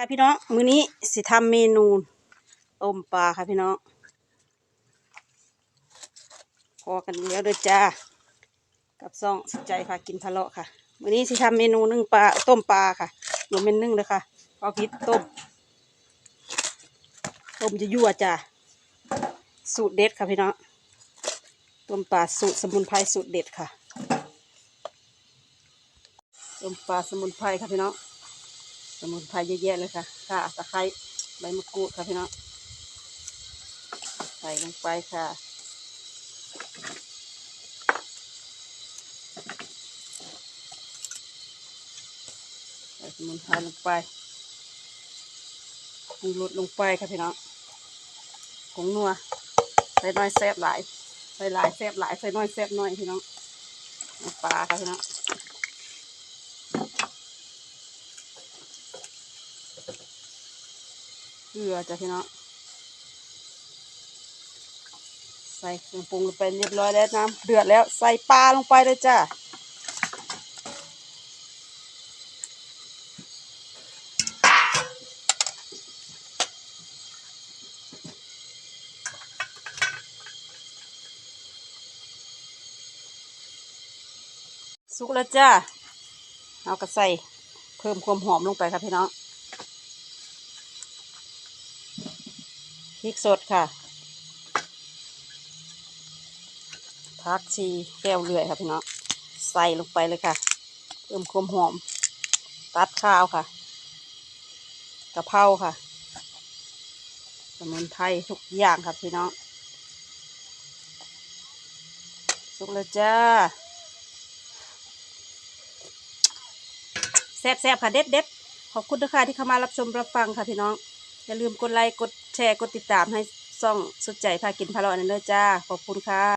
ค่ะพี่น้องมื้อนี้สิทำเมนูต้มปลาค่ะพี่น้องพอกันแล้วเด้อจ้ากับซ่องสนใจพากินทะเลาะค่ะมื้อนี้สิทำเมนูนึ่งปลาต้มปลาค่ะรวมเป็นนึ่งเลยค่ะพอพิษต้มต้มจะยั่วจ้าสูตรเด็ดค่ะพี่น้องต้มปลาสูตรสมุนไพรสูตรเด็ดค่ะต้มปลาสมุนไพรค่ะพี่น้อง สมุนไพรเยอะแยะเลยค่ะข่าตะไคร้ใบมะกรูดค่ะพี่น้องใส่ลงไปค่ะ ใส่สมุนไพรลงไปปรุงรสลงไปค่ะพี่น้องผงนัวใส่น้อยแซ่บหลายใส่หลายแซ่บหลายใส่น้อยแซ่บน้อยพี่น้องปลาค่ะพี่น้อง เก ลือจ้ะพี่น้องใส่เครื่องปรุงลงไปเรียบร้อยแล้วน้ำเดือดแล้วใส่ปลาลงไปเลยจ้ะสุกแล้วจ้า เอากระใส่เพิ่มความหอมลงไปครับพี่น้อง ริกสดค่ะผักชีแก้วเลื่อยค่ะพี่น้องใส่ลงไปเลยค่ะเพิ่มความหอม ตัดข้าวค่ะกะเพราค่ะสมุนไพรทุกอย่างค่ะพี่น้องสุกแล้วจ้าแซ่บๆค่ะเด็ดเด็ดๆขอบคุณทุกค่ะที่เข้ามารับชมรับฟังค่ะพี่น้อง อย่าลืมกดไลค์ กดแชร์ กดติดตามให้ซ่องสุดใจพากินพะเลาะนั่นเด้อจ้า ขอบคุณค่ะ